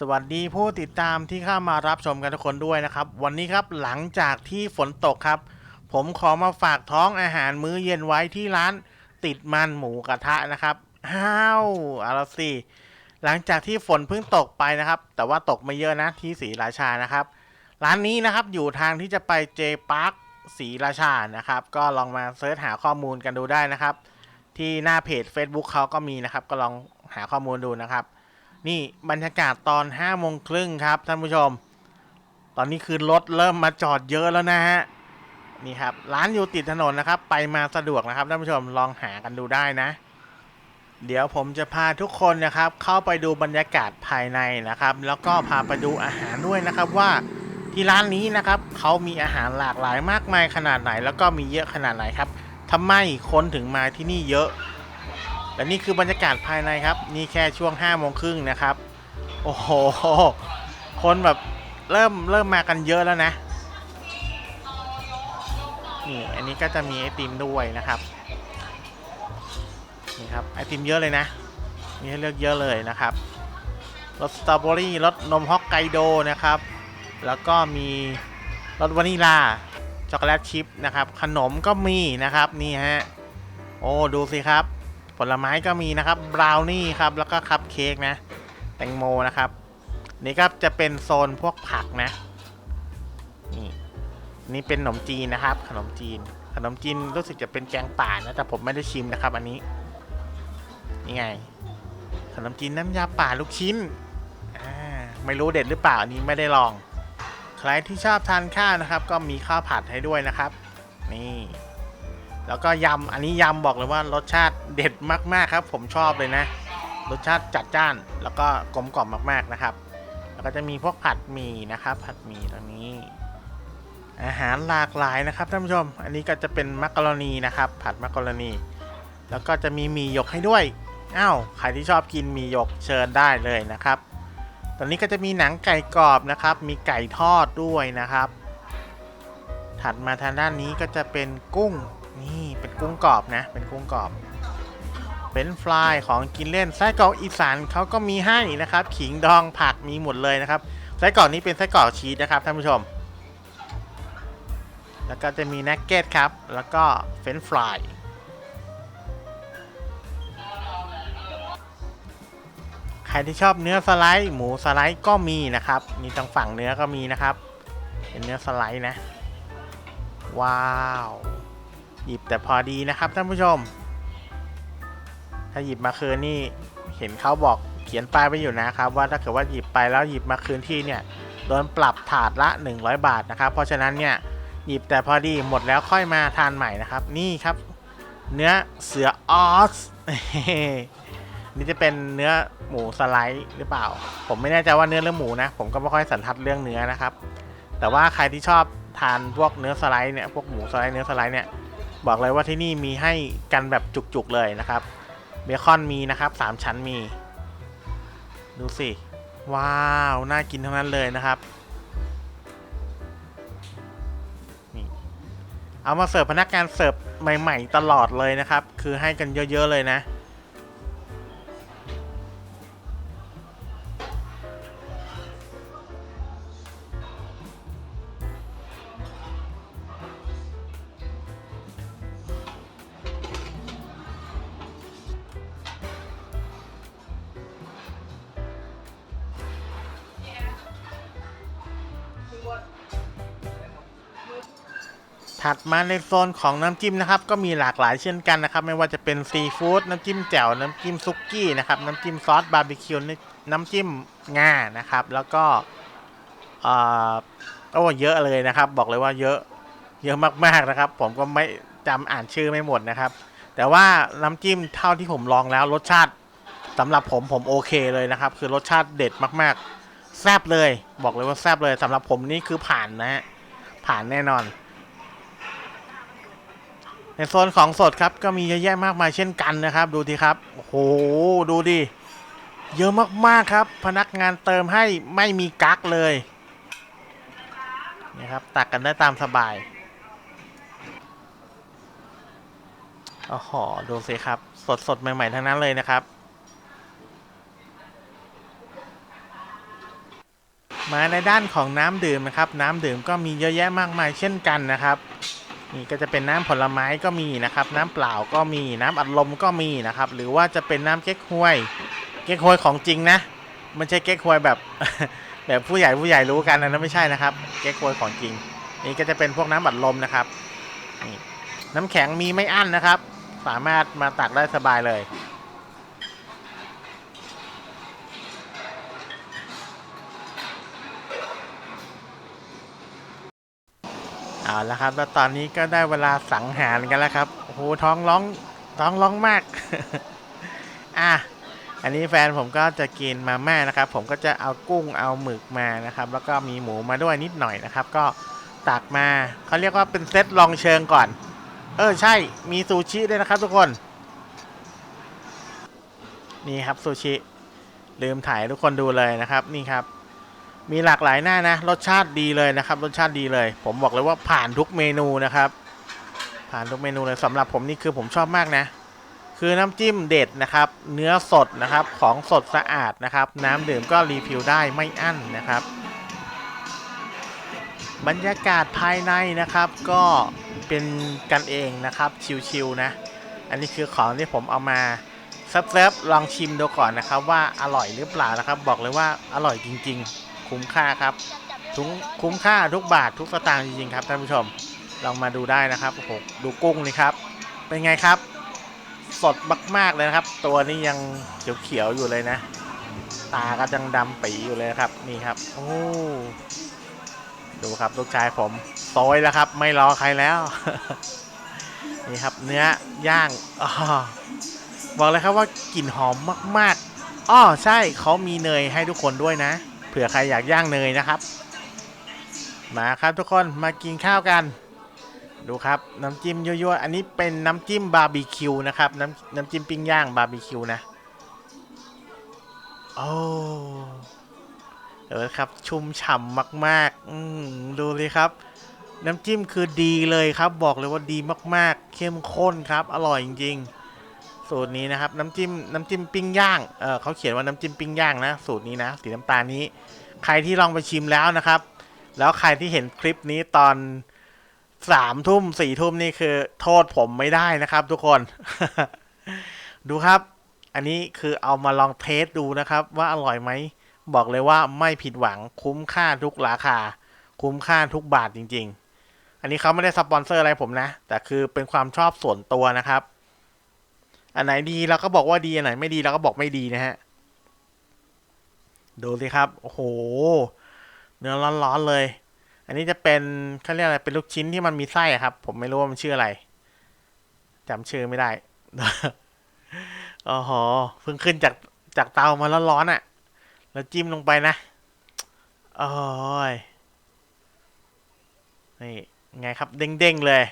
สวัสดีผู้ติดตามที่เข้ามารับชมกันทุกคนด้วยนะครับ วันนี้ครับหลังจากที่ฝนตกครับ ผมขอมาฝากท้องอาหารมื้อเย็นไว้ที่ร้านติดมันหมูกระทะนะครับอ้าวเอาละสิหลังจากที่ฝนเพิ่งตกไปนะครับ แต่ว่าตกไม่เยอะนะที่ศรีราชานะครับ ร้านนี้นะครับอยู่ทางที่จะไปเจพาร์คศรีราชานะครับ ก็ลองมาเสิร์ชหาข้อมูลกันดูได้นะครับ ที่หน้าเพจ Facebook เขาก็มีนะครับ ก็ลองหาข้อมูลดูนะครับ นี่บรรยากาศตอน5้าโมงครึ่งครับท่านผู้ชม ตอนนี้คือรถเริ่มมาจอดเยอะแล้วนะฮะ นี่ครับ ร้านอยู่ติดถนนนะครับ ไปมาสะดวกนะครับท่านผู้ชมลองหากันดูได้นะ เดี๋ยวผมจะพาทุกคนนะครับ เข้าไปดูบรรยากาศภายในนะครับ แล้วก็พาไปดูอาหารด้วยนะครับว่าที่ร้านนี้นะครับเขามีอาหารหลากหลายมากมายขนาดไหน แล้วก็มีเยอะขนาดไหนครับทำไมคนถึงมาที่นี่เยอะ และนี่คือบรรยากาศภายในครับ นี่แค่ช่วง5้าโมงครึ่งนะครับ โอ้โห คนแบบเริ่มเริ่มมากันเยอะแล้วนะ นี่อันนี้ก็จะมีไอติมด้วยนะครับ นี่ครับไอติมเยอะเลยนะ มีให้เลือกเยอะเลยนะครับ รสสตรอเบอรี่ รสนมฮอกไกโดนะครับ แล้วก็มีรสวานิลา ช็อกโกแลตชิพนะครับ ขนมก็มีนะครับ นี่ฮะ โอ้ ดูสิครับ ผลไม้ก็มีนะครับบราวนี่ครับแล้วก็คัพเค้กนะ แตงโมนะครับ นี่ก็จะเป็นโซนพวกผักนะนี่นี่เป็นขนมจีนนะครับ ขนมจีน ขนมจีนรู้สึกจะเป็นแกงป่านะแต่ผมไม่ได้ชิมนะครับ อันนี้นี่ไง ขนมจีนน้ำยาป่าลูกชิ้นไม่รู้เด็ดหรือเปล่าอันนี้ไม่ได้ลอง ใครที่ชอบทานข้าวนะครับ ก็มีข้าวผัดให้ด้วยนะครับ นี่ แล้วก็ยำอันนี้ยำบอกเลยว่ารสชาติเด็ดมากๆครับ ผมชอบเลยนะ รสชาติจัดจ้านแล้วก็กลมกล่อมมากๆนะครับ แล้วก็จะมีพวกผัดหมี่นะครับ ผัดหมี่ตรงนี้ อาหารหลากหลายนะครับท่านผู้ชม อันนี้ก็จะเป็นมักกะโรนีนะครับ ผัดมักกะโรนี แล้วก็จะมีหมี่หยกให้ด้วยอ้าวใครที่ชอบกินหมี่หยกเชิญได้เลยนะครับตอนนี้ก็จะมีหนังไก่กรอบนะครับ มีไก่ทอดด้วยนะครับ ถัดมาทางด้านนี้ก็จะเป็นกุ้ง นี่เป็นกุ้งกรอบนะ เป็นกุ้งกรอบ เป็นฟรายของกินเล่นไส้กรอกอีสานเขาก็มีให้นะครับ ขิงดองผักมีหมดเลยนะครับไส้กรอกนี้เป็นไส้กรอกชีสนะครับท่านผู้ชม แล้วก็จะมีนักเก็ตครับ แล้วก็เฟรนฟรายใครที่ชอบเนื้อสไลด์ หมูสไลด์ก็มีนะครับ มีทางฝั่งเนื้อก็มีนะครับ เป็นเนื้อสไลด์นะ ว้าว หยิบแต่พอดีนะครับท่านผู้ชม ถ้าหยิบมาคืนนี่เห็นเขาบอกเขียนป้ายไว้อยู่นะครับ ว่าถ้าเกิดว่าหยิบไปแล้วหยิบมาคืนที่เนี่ยโดนปรับถาดละ 100 บาทนะครับ เพราะฉะนั้นเนี่ยหยิบแต่พอดีหมดแล้วค่อยมาทานใหม่นะครับ นี่ครับ เนื้อเสือออสนี่จะเป็นเนื้อหมูสไลด์หรือเปล่า ผมไม่แน่ใจว่าเนื้อหรือหมูนะ ผมก็ไม่ค่อยสันทัดเรื่องเนื้อนะครับ แต่ว่าใครที่ชอบทานพวกเนื้อสไลด์เนี่ยพวกหมูสไลด์เนื้อสไลด์เนี่ย บอกเลยว่าที่นี่มีให้กันแบบจุกๆเลยนะครับ เบคอนมีนะครับสามชั้นมี ดูสิ ว้าว น่ากินทั้งนั้นเลยนะครับนี่เอามาเสิร์ฟพนักงานเสิร์ฟใหม่ ๆ ตลอดเลยนะครับ คือให้กันเยอะ ๆ เลยนะ ถัดมาในโซนของน้ำจิ้มนะครับ ก็มีหลากหลายเช่นกันนะครับ ไม่ว่าจะเป็นซีฟู้ดน้ำจิ้มแจ่วน้ำจิ้มซุกี้นะครับน้ำจิ้มซอสบาร์บีคิวน้ำจิ้มงานะครับ แล้วก็เออโอ้เยอะเลยนะครับ บอกเลยว่าเยอะเยอะมากๆนะครับ ผมก็ไม่จำอ่านชื่อไม่หมดนะครับ แต่ว่าน้ำจิ้มเท่าที่ผมลองแล้วรสชาติสำหรับผมผมโอเคเลยนะครับ คือรสชาติเด็ดมากๆแซ่บเลย บอกเลยว่าแซ่บเลยสำหรับผมนี่คือผ่านนะฮะผ่านแน่นอน ในโซนของสดครับก็มีเยอะแยะมากมายเช่นกันนะครับ ดูทีครับโอ้โหดูดิเยอะมากๆครับ พนักงานเติมให้ไม่มีกั๊กเลยนี่ครับตักกันได้ตามสบายโอ้โหดูสิครับ สดสดใหม่ ๆ ทั้งนั้นเลยนะครับ มาในด้านของน้ำดื่มนะครับ น้ำดื่มก็มีเยอะแยะมากมายเช่นกันนะครับ นี่ก็จะเป็นน้ำผลไม้ก็มีนะครับ น้ำเปล่าก็มีน้ำอัดลมก็มีนะครับ หรือว่าจะเป็นน้ำเก๊กฮวย เก๊กฮวยของจริงนะไม่ใช่เก๊กฮวยแบบแบบผู้ใหญ่ผู้ใหญ่รู้กันนะไม่ใช่นะครับ เก๊กฮวยของจริง นี่ก็จะเป็นพวกน้ำอัดลมนะครับนี่น้ำแข็งมีไม่อั้นนะครับ สามารถมาตักได้สบายเลย เอาละครับ แล้วตอนนี้ก็ได้เวลาสังหารกันแล้วครับโอ้โหท้องร้องท้องร้องมาก อะอันนี้แฟนผมก็จะกินมาม่านะครับ ผมก็จะเอากุ้งเอาหมึกมานะครับ แล้วก็มีหมูมาด้วยนิดหน่อยนะครับ ก็ตักมาเขาเรียกว่าเป็นเซตลองเชิงก่อน เออใช่มีซูชิด้วยนะครับ ทุกคน นี่ครับซูชิลืมถ่ายทุกคนดูเลยนะครับ นี่ครับ มีหลากหลายหน้านะ รสชาติดีเลยนะครับ รสชาติดีเลย ผมบอกเลยว่าผ่านทุกเมนูนะครับ ผ่านทุกเมนูเลยสำหรับผมนี่คือผมชอบมากนะ คือน้ำจิ้มเด็ดนะครับ เนื้อสดนะครับ ของสดสะอาดนะครับ น้ำดื่มก็รีฟิลได้ไม่อั้นนะครับ บรรยากาศภายในนะครับ ก็เป็นกันเองนะครับ ชิลๆนะ อันนี้คือของที่ผมเอามาเซิฟๆลองชิมดูก่อนนะครับ ว่าอร่อยหรือเปล่านะครับ บอกเลยว่าอร่อยจริง ๆ คุ้มค่าครับทุกคุ้มค่าทุกบาททุกสตางค์จริงๆครับท่านผู้ชมลองมาดูได้นะครับโอ้โหดูกุ้งนี่ครับ เป็นไงครับ สดมากๆเลยนะครับ ตัวนี้ยังเขียวๆอยู่เลยนะ ตาก็ยังดำปีอยู่เลยครับนี่ครับโอ้ดูครับลูกชายผมโตยแล้วครับ ไม่รอใครแล้ว นี่ครับเนื้อย่างอบอกเลยครับว่ากลิ่นหอมมากๆอ้อใช่เขามีเนยให้ทุกคนด้วยนะ ผื่อใครอยากย่างเนยนะครับ มาครับทุกคนมากินข้าวกัน ดูครับน้ำจิ้มยั่วๆอันนี้เป็นน้ำจิ้มบาร์บีคิวนะครับน้ำน้ำจิ้มปิ้งย่างบาร์บีคิวนะโอ้เออครับชุ่มฉ่ำมากๆอืมดูเลยครับ น้ำจิ้มคือดีเลยครับ บอกเลยว่าดีมากๆ เข้มข้นครับ อร่อยจริงๆ สูตรนี้นะครับ น้ำจิ้มน้ำจิ้มปิ้งย่างเออเขาเขียนว่าน้ำจิ้มปิ้งย่างนะ สูตรนี้นะสีน้ำตาลนี้ ใครที่ลองไปชิมแล้วนะครับ แล้วใครที่เห็นคลิปนี้ตอนสามทุ่มสี่ทุ่มนี่คือ โทษผมไม่ได้นะครับ ทุกคน ดูครับ อันนี้คือเอามาลองเทสดูนะครับ ว่าอร่อยไหม บอกเลยว่าไม่ผิดหวังคุ้มค่าทุกราคา คุ้มค่าทุกบาทจริง ๆ อันนี้เขาไม่ได้สปอนเซอร์อะไรผมนะ แต่คือเป็นความชอบส่วนตัวนะครับ อันไหนดีเราก็บอกว่าดีอันไหนไม่ดีเราก็บอกไม่ดีนะฮะ ดูสิครับ โอ้โห เนื้อร้อนๆเลย อันนี้จะเป็นเขาเรียกอะไรเป็นลูกชิ้นที่มันมีไส้ครับ ผมไม่รู้ว่ามันชื่ออะไรจำชื่อไม่ได้โอ้โหเพิ่งขึ้นจากจากเตามาแล้วร้อนๆอะ่ะ แล้วจิ้มลงไปนะโอ้ยนี่ไงครับเด้งๆเลย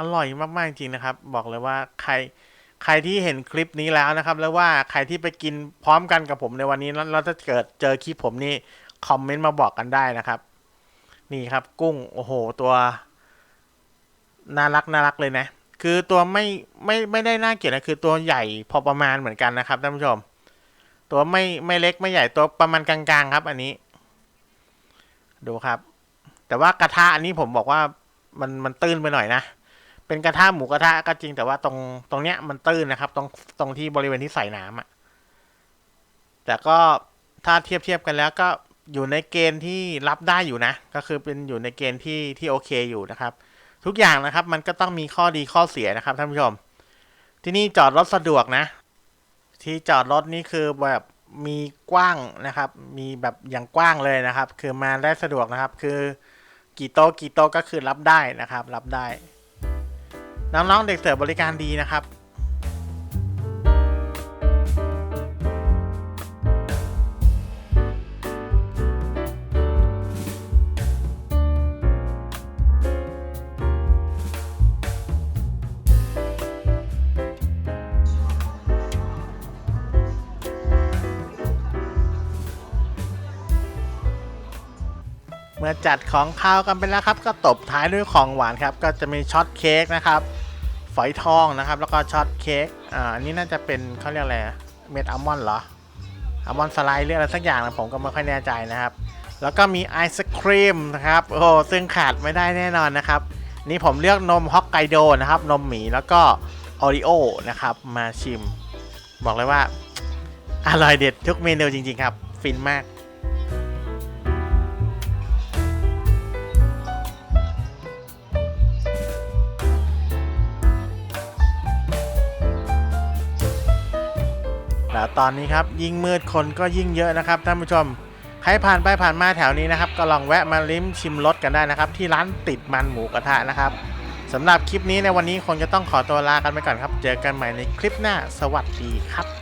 อร่อยมากๆจริงนะครับ บอกเลยว่าใครใครที่เห็นคลิปนี้แล้วนะครับ แล้วว่าใครที่ไปกินพร้อมกันกับผมในวันนี้แล้วถ้าเกิดเจอคลิปผมนี่คอมเมนต์มาบอกกันได้นะครับ นี่ครับกุ้งโอ้โหตัวน่ารักน่ารักเลยนะ คือตัวไม่ไม่ไม่ได้น่าเกลียดนะคือตัวใหญ่พอประมาณเหมือนกันนะครับท่านผู้ชม ตัวไม่ไม่เล็กไม่ใหญ่ตัวประมาณกลางๆ ครับ อันนี้ ดูครับ แต่ว่ากระทะอันนี้ผมบอกว่ามันมันตื้นไปหน่อยนะ เป็นกระทะหมูกระทะก็จริงแต่ว่าตรงตรงเนี้ยมันตื้นนะครับ ตรงตรงที่บริเวณที่ใส่น้ำอะแต่ก็ถ้าเทียบเทียบกันแล้วก็อยู่ในเกณฑ์ที่รับได้อยู่นะ ก็คือเป็นอยู่ในเกณฑ์ที่ที่โอเคอยู่นะครับ ทุกอย่างนะครับ มันก็ต้องมีข้อดีข้อเสียนะครับท่านผู้ชม ที่นี่จอดรถสะดวกนะ ที่จอดรถนี่คือแบบมีกว้างนะครับ มีแบบอย่างกว้างเลยนะครับ คือมาได้สะดวกนะครับ คือกี่โต๊ะกี่โต๊ะก็คือรับได้นะครับ รับได้ น้องๆเด็กเสิร์ฟบริการดีนะครับเมื่อจัดของข้าวกันไปแล้วครับ ก็ตบท้ายด้วยของหวานครับ ก็จะมีช็อตเค้กนะครับ ฝอยทองนะครับ แล้วก็ช็อตเค้กอ่าอันนี้น่าจะเป็นเขาเรียกอะไรเม็ดอัลมอนด์เหรออัลมอนด์สไลด์หรืออะไรสักอย่างนะผมก็ไม่ค่อยแน่ใจนะครับ แล้วก็มีไอศครีมนะครับโอ้ซึ่งขาดไม่ได้แน่นอนนะครับ นี่ผมเลือกนมฮอกไกโดนะครับ นมหมีแล้วก็โอริโอนะครับ มาชิม บอกเลยว่าอร่อยเด็ดทุกเมนูจริงๆครับ ฟินมาก ตอนนี้ครับยิ่งมืดคนก็ยิ่งเยอะนะครับท่านผู้ชมใครผ่านไปผ่านมาแถวนี้นะครับก็ลองแวะมาลิ้มชิมรสกันได้นะครับ ที่ร้านติดมันหมูกระทะนะครับสำหรับคลิปนี้ในวันนี้คงจะต้องขอตัวลากันไปก่อนครับ เจอกันใหม่ในคลิปหน้า สวัสดีครับ